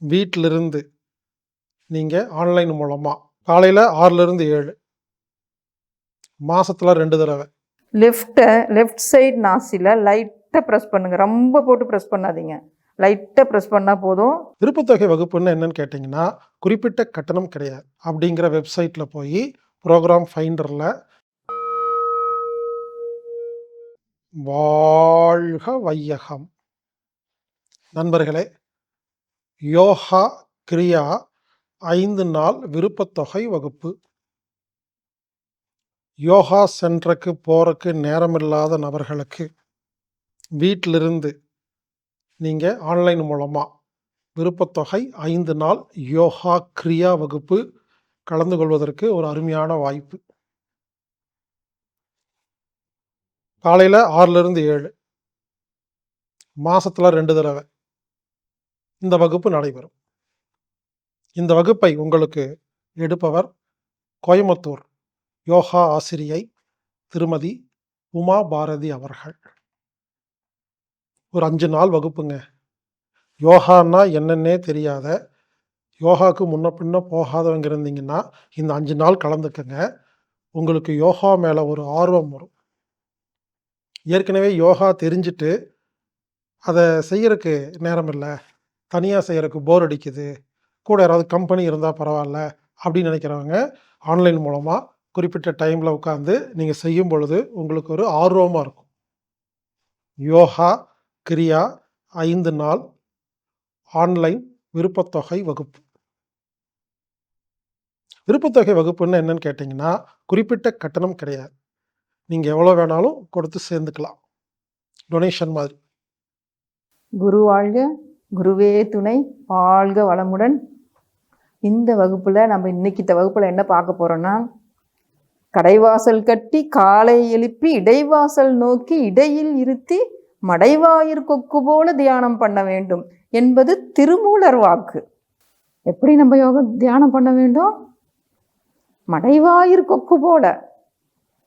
வீட்டிலிருந்து நீங்கள் ஆன்லைன் மூலமாக காலையில் ஆறிலிருந்து ஏழு. மாசத்துல ரெண்டு தடவை. லெஃப்ட்டை லெஃப்ட் சைடு நாசியில் லைட்டாக ப்ரெஸ் பண்ணுங்கள் ரொம்ப போட்டு ப்ரெஸ் பண்ணாதீங்க. லைட்டாக ப்ரெஸ் பண்ணால் போதும். விருப்பத்தொகை வகுப்புன்னு என்னன்னு கேட்டிங்கன்னா குறிப்பிட்ட கட்டணம் கிடையாது அப்படிங்கிற வெப்சைட்டில் போய் ப்ரோக்ராம் ஃபைண்டரில் வாழ்க வையகம். நண்பர்களே யோகா கிரியா ஐந்து நாள் விருப்பத்தொகை வகுப்பு. யோகா சென்டருக்கு போகிறக்கு நேரமில்லாத நபர்களுக்கு வீட்டிலிருந்து நீங்கள் ஆன்லைன் மூலமாக விருப்பத்தொகை ஐந்து நாள் யோகா கிரியா வகுப்பு கலந்து கொள்வதற்கு ஒரு அருமையான வாய்ப்பு. காலையில் ஆறிலிருந்து ஏழு. மாதத்தில் ரெண்டு தடவை. இந்த வகுப்பு நடைபெறும். இந்த வகுப்பை உங்களுக்கு எடுப்பவர் கோயம்புத்தூர் யோகா ஆசிரியை திருமதி உமா பாரதி அவர்கள். ஒரு அஞ்சு நாள் வகுப்புங்க. யோகான்னா என்னன்னே தெரியாத யோகாவுக்கு முன்ன பின்ன போகாதவங்க இருந்தீங்கன்னா இந்த அஞ்சு நாள் கலந்துக்கங்க. உங்களுக்கு யோகா மேலே ஒரு ஆர்வம் வரும். ஏற்கனவே யோகா தெரிஞ்சுட்டு அதை செய்யறதுக்கு நேரம் இல்லை. தனியாக செய்கிறக்கு போர் அடிக்குது. கூட யாராவது கம்பெனி இருந்தால் பரவாயில்ல அப்படின்னு நினைக்கிறவங்க ஆன்லைன் மூலமாக குறிப்பிட்ட டைமில் உட்காந்து நீங்கள் செய்யும் பொழுது உங்களுக்கு ஒரு ஆர்வமாக இருக்கும். யோகா கிரியா ஐந்து நாள் ஆன்லைன் விருப்பத்தொகை வகுப்பு. விருப்பத்தொகை வகுப்புன்னு என்னன்னு கேட்டிங்கன்னா குறிப்பிட்ட கட்டணம் கிடையாது. நீங்கள் எவ்வளோ வேணாலும் கொடுத்து சேர்ந்துக்கலாம். டொனேஷன் மாதிரி. குரு வாழ்க. குருவே துணை வாழ்க வளமுடன். இந்த வகுப்பில் நம்ம இன்னைக்கு இந்த வகுப்பில் என்ன பார்க்க போகிறோன்னா கடைவாசல் கட்டி காலை எழுப்பி இடைவாசல் நோக்கி இடையில் இருத்தி மடைவாயிற் கொக்கு போல தியானம் பண்ண வேண்டும் என்பது திருமூலர் வாக்கு. எப்படி நம்ம யோக தியானம் பண்ண வேண்டும்? மடைவாயிற் கொக்கு போல.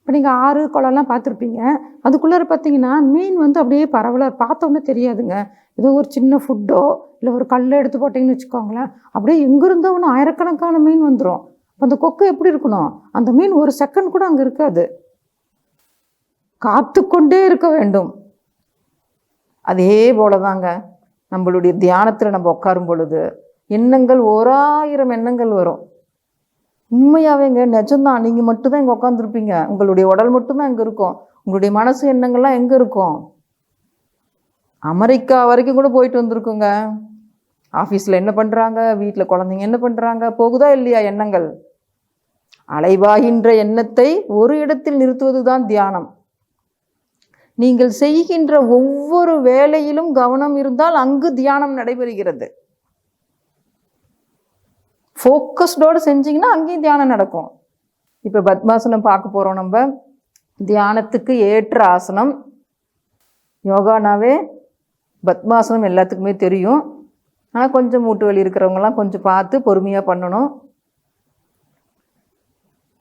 இப்போ நீங்கள் ஆறு குளம்லாம் பார்த்துருப்பீங்க. அதுக்குள்ளார பார்த்தீங்கன்னா மீன் வந்து அப்படியே பரவலாக பார்த்தோன்னே தெரியாதுங்க. ஏதோ ஒரு சின்ன ஃபுட்டோ இல்லை ஒரு கல் எடுத்து போட்டிங்கன்னு வச்சுக்கோங்களேன். அப்படியே எங்கேருந்தோ ஒன்று ஆயிரக்கணக்கான மீன் வந்துடும் அந்த கொக்கு எப்படி இருக்கணும்? அந்த மீன் ஒரு செகண்ட் கூட அங்கே இருக்காது. காத்து கொண்டே இருக்க வேண்டும். அதே போல தாங்க நம்மளுடைய தியானத்தில் நம்ம உட்காரும் பொழுது. எண்ணங்கள் ஓராயிரம் எண்ணங்கள் வரும். உண்மையாவேங்க நிஜம்தான். நீங்கள் மட்டும்தான் இங்கே உட்காந்துருப்பீங்க உங்களுடைய உடல் மட்டும்தான் இங்கே இருக்கும். உங்களுடைய மனசு எண்ணங்கள்லாம் எங்கே இருக்கும்? அமெரிக்கா வரைக்கும் கூட போயிட்டு வந்திருக்குங்க. ஆஃபீஸில் என்ன பண்ணுறாங்க வீட்டில் குழந்தைங்க என்ன பண்ணுறாங்க போகுதா இல்லையா எண்ணங்கள்? அலைவாகின்ற எண்ணத்தை ஒரு இடத்தில் நிறுத்துவது தான் தியானம். நீங்கள் செய்கின்ற ஒவ்வொரு வேலையிலும் கவனம் இருந்தால் அங்கு தியானம் நடைபெறுகிறது. ஃபோக்கஸ்டோடு செஞ்சிங்கன்னா அங்கேயும் தியானம் நடக்கும். இப்போ பத்மாசனம் பார்க்க போகிறோம் நம்ம. தியானத்துக்கு ஏற்ற ஆசனம். யோகானாவே பத்மாசனம் எல்லாத்துக்குமே தெரியும். ஆனால் கொஞ்சம் மூட்டு வலி இருக்கிறவங்கலாம் கொஞ்சம் பார்த்து பொறுமையாக பண்ணணும்.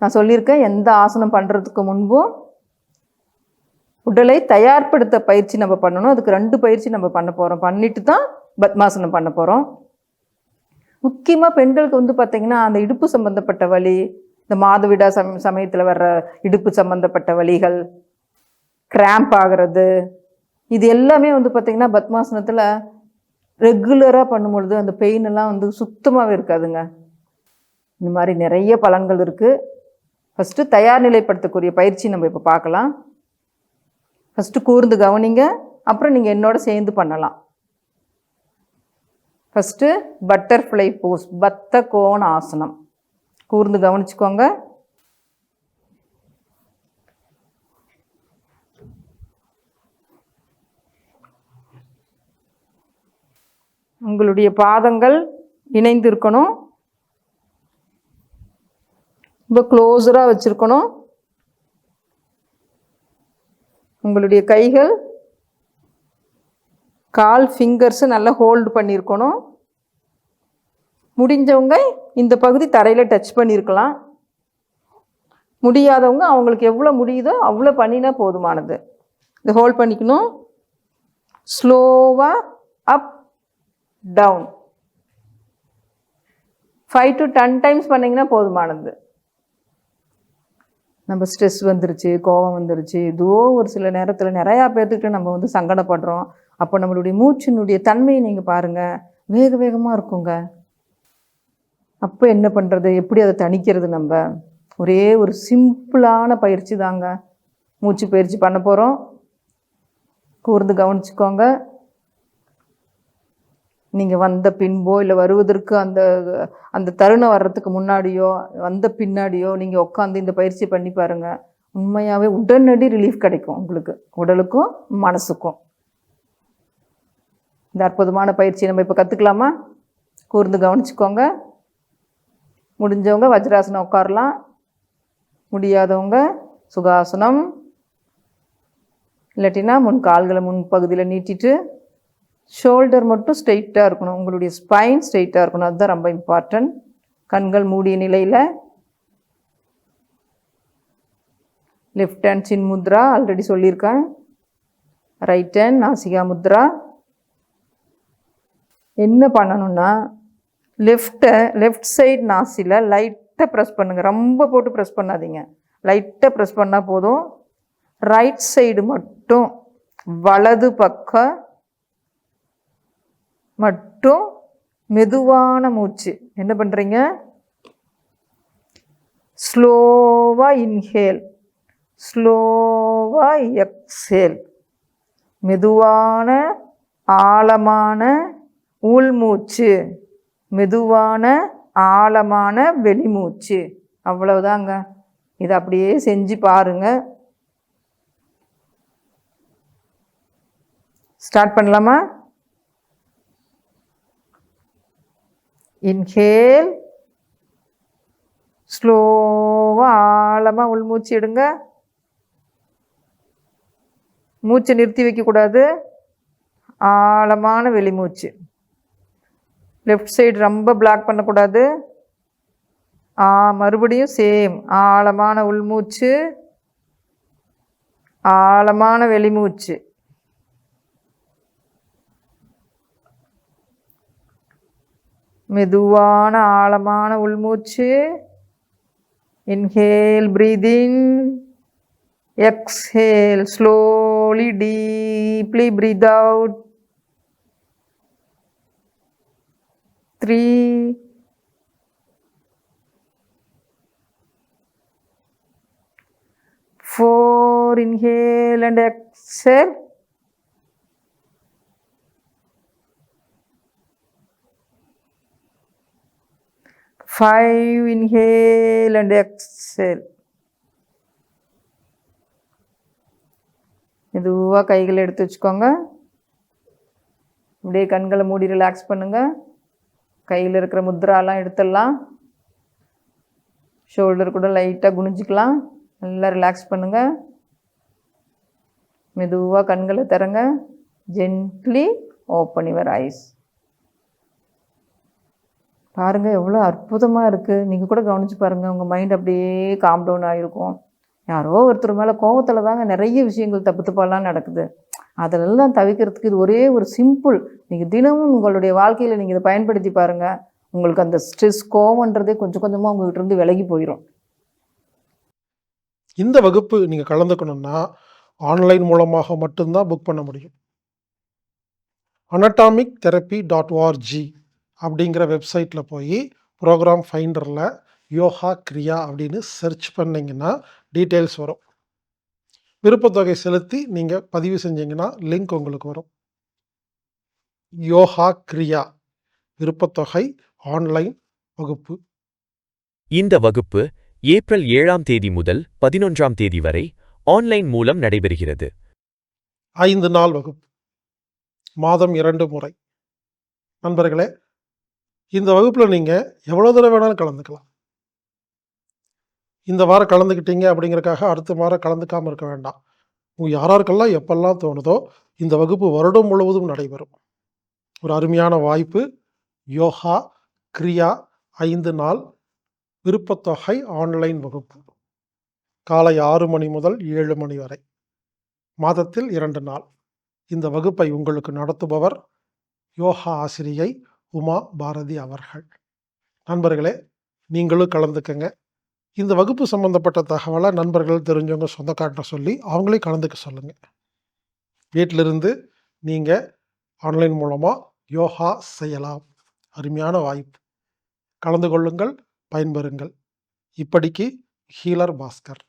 நான் சொல்லியிருக்கேன் எந்த ஆசனம் பண்ணுறதுக்கு முன்பும் உடலை தயார்படுத்த பயிற்சி நம்ம பண்ணணும். அதுக்கு ரெண்டு பயிற்சி நம்ம பண்ண போகிறோம் பண்ணிட்டு தான் பத்மாசனம் பண்ண போகிறோம் முக்கியமாக பெண்களுக்கு வந்து பார்த்திங்கன்னா அந்த இடுப்பு சம்மந்தப்பட்ட வலி இந்த மாதவிடா சம் சமயத்தில் வர்ற இடுப்பு சம்மந்தப்பட்ட வலிகள் கிராம்ப் ஆகிறது இது எல்லாமே வந்து பார்த்திங்கன்னா பத்மாசனத்தில் ரெகுலராக பண்ணும்பொழுது அந்த பெயின் எல்லாம் வந்து சுத்தமாகவே இருக்காதுங்க. இந்த மாதிரி நிறைய பலன்கள் இருக்குது ஃபஸ்ட்டு தயார் நிலைப்படுத்தக்கூடிய பயிற்சி நம்ம இப்போ பார்க்கலாம். ஃபஸ்ட்டு கூர்ந்து கவனிங்க. அப்புறம் நீங்கள் என்னோட சேர்ந்து பண்ணலாம். ஃபஸ்ட்டு பட்டர்ஃப்ளை போஸ் பத்த கோண ஆசனம் கூர்ந்து கவனிச்சுக்கோங்க. உங்களுடைய பாதங்கள் இணைந்து இருக்கணும் ரொம்ப க்ளோஸராக வச்சுருக்கணும். உங்களுடைய கைகள் கால் ஃபிங்கர்ஸு நல்லா ஹோல்டு பண்ணியிருக்கணும் முடிஞ்சவங்க இந்த பகுதி தரையில் டச் பண்ணியிருக்கலாம் முடியாதவங்க அவங்களுக்கு எவ்வளோ முடியுதோ அவ்வளோ பண்ணினா போதுமானது. இந்த ஹோல்ட் பண்ணிக்கணும். ஸ்லோவாக up down five to ten times பண்ணிங்கன்னா போதுமானது. நம்ம ஸ்ட்ரெஸ் வந்துருச்சு கோபம் வந்துருச்சு. ஏதோ ஒரு சில நேரத்தில் நிறையா பேர்த்துக்கிட்ட நம்ம வந்து சங்கடப்படுறோம். அப்போ நம்மளுடைய மூச்சினுடைய தன்மையை நீங்கள் பாருங்கள் வேக வேகமாக இருக்குங்க. அப்போ என்ன பண்ணுறது எப்படி அதை தணிக்கிறது நம்ம? ஒரே ஒரு சிம்பிளான பயிற்சி தாங்க. மூச்சு பயிற்சி பண்ண போகிறோம் கூர்ந்து கவனிச்சுக்கோங்க. நீங்கள் வந்த பின்போ இல்லை வருவதற்கு அந்த அந்த தருணம் வர்றதுக்கு முன்னாடியோ வந்த பின்னாடியோ நீங்கள் உட்காந்து இந்த பயிற்சி பண்ணி பாருங்கள் உண்மையாகவே உடனடி ரிலீஃப் கிடைக்கும் உங்களுக்கு. உடலுக்கும் மனசுக்கும். இந்த அற்புதமான பயிற்சியை நம்ம இப்போ கற்றுக்கலாமா கூர்ந்து கவனிச்சுக்கோங்க. முடிஞ்சவங்க வஜ்ராசனம் உட்காரலாம். முடியாதவங்க சுகாசனம். இல்லாட்டினா முன் கால்களை முன் பகுதியில் நீட்டிட்டு ஷோல்டர் மட்டும் ஸ்ட்ரெயிட்டாக இருக்கணும். உங்களுடைய ஸ்பைன் ஸ்ட்ரெயிட்டாக இருக்கணும். அதுதான் ரொம்ப இம்பார்ட்டன்ட் கண்கள் மூடிய நிலையில். லெஃப்ட் ஹேண்ட் சின் முத்ரா ஆல்ரெடி சொல்லியிருக்கேன். ரைட் ஹேண்ட் நாசிகா முத்ரா என்ன பண்ணணும்னா லெஃப்ட்டை லெஃப்ட் சைடு நாசியில் லைட்டாக ப்ரெஸ் பண்ணுங்கள் ரொம்ப போட்டு ப்ரெஸ் பண்ணாதீங்க. லைட்டாக ப்ரெஸ் பண்ணால் போதும். ரைட் சைடு மட்டும் வலது பக்கம் மட்டும் மெதுவான மூச்சு. என்ன பண்ணுறீங்க ஸ்லோவாக இன்ஹேல். ஸ்லோவாக எக்ஸேல் மெதுவான ஆழமான உள்மூச்சு மெதுவான ஆழமான வெளிமூச்சு. அவ்வளவுதாங்க. இதை அப்படியே செஞ்சு பாருங்க. ஸ்டார்ட் பண்ணலாமா? இன்ஹேல் ஸ்லோவாக ஆழமாக உள்மூச்சு எடுங்க. மூச்சை நிறுத்தி வைக்கக்கூடாது. ஆழமான வெளிமூச்சு லெஃப்ட் சைடு ரொம்ப பிளாக் பண்ணக்கூடாது. ஆ மறுபடியும் சேம் ஆழமான உள்மூச்சு ஆழமான வெளிமூச்சு மெதுவான ஆழமான உள்மூச்சு. Inhale breathing exhale slowly deeply breathe out three four inhale and exhale 5 inhale and exhale. மெதுவாக கைகளை எடுத்து வச்சுக்கோங்க. அப்படியே கண்களை மூடி ரிலாக்ஸ் பண்ணுங்கள் கையில் இருக்கிற முத்ராலாம் எடுத்துடலாம். ஷோல்டர் கூட லைட்டாக குனிஞ்சிக்கலாம். நல்லா ரிலாக்ஸ் பண்ணுங்கள் மெதுவாக கண்களை தரங்க ஜென்ட்லி ஓப்பன் யுவர் ஐஸ் பாருங்கள் எவ்வளோ அற்புதமாக இருக்குது நீங்கள் கூட கவனித்து பாருங்கள் உங்கள் மைண்ட் அப்படியே காம் டவுன் ஆகிருக்கும் யாரோ ஒருத்தர் மேலே கோவத்தில் தாங்க நிறைய விஷயங்கள் தப்பு தப்பாலாம் நடக்குது. அதிலெல்லாம் தவிர்க்கிறதுக்கு இது ஒரே ஒரு சிம்பிள் நீங்கள் தினமும் உங்களுடைய வாழ்க்கையில் நீங்கள் இதை பயன்படுத்தி பாருங்கள் உங்களுக்கு அந்த ஸ்ட்ரெஸ் கோவன்றதே கொஞ்சம் கொஞ்சமாக உங்கள்கிட்ட இருந்து விலகி போயிடும் இந்த வகுப்பு நீங்கள் கலந்துக்கணும்னா ஆன்லைன் மூலமாக மட்டும்தான் புக் பண்ண முடியும். அனட்டாமிக் தெரப்பி டாட் ஓஆர்ஜி அப்படிங்கிற வெப்சைட்டில் போய் ப்ரோக்ராம் ஃபைண்டரில் யோகா கிரியா அப்படின்னு சர்ச் பண்ணிங்கன்னா டீட்டெயில்ஸ் வரும். விருப்பத்தொகை செலுத்தி நீங்கள் பதிவு செஞ்சீங்கன்னா லிங்க் உங்களுக்கு வரும். யோகா கிரியா விருப்பத்தொகை ஆன்லைன் வகுப்பு. இந்த வகுப்பு ஏப்ரல் ஏழாம் தேதி முதல் பதினொன்றாம் தேதி வரை ஆன்லைன் மூலம் நடைபெறுகிறது. ஐந்து நாள் வகுப்பு. மாதம் இரண்டு முறை. நண்பர்களே இந்த வகுப்பில் நீங்கள் எவ்வளோ தடவை வேணாலும் கலந்துக்கலாம். இந்த வாரம் கலந்துக்கிட்டீங்க அப்படிங்கிறக்காக அடுத்த வாரம் கலந்துக்காமல் இருக்க வேண்டாம். உங்கள் யாராருக்கெல்லாம் எப்பெல்லாம் தோணுதோ இந்த வகுப்பு வருடம் முழுவதும் நடைபெறும். ஒரு அருமையான வாய்ப்பு. யோகா கிரியா ஐந்து நாள் விருப்பத்தொகை ஆன்லைன் வகுப்பு. காலை ஆறு மணி முதல் ஏழு மணி வரை. மாதத்தில் இரண்டு நாள். இந்த வகுப்பை உங்களுக்கு நடத்துபவர் யோகா ஆசிரியை உமா பாரதி அவர்கள். நண்பர்களே நீங்களும் கலந்துக்கங்க. இந்த வகுப்பு சம்மந்தப்பட்ட தகவலை நண்பர்கள் தெரிஞ்சவங்க சொந்தக்கார்ட்ட சொல்லி அவங்களே கலந்துக்க சொல்லுங்கள் வீட்டிலிருந்து நீங்கள் ஆன்லைன் மூலமாக யோகா செய்யலாம். அருமையான வாய்ப்பு. கலந்து கொள்ளுங்கள் பயன்பெறுங்கள். இப்படிக்கு ஹீலர் பாஸ்கர்.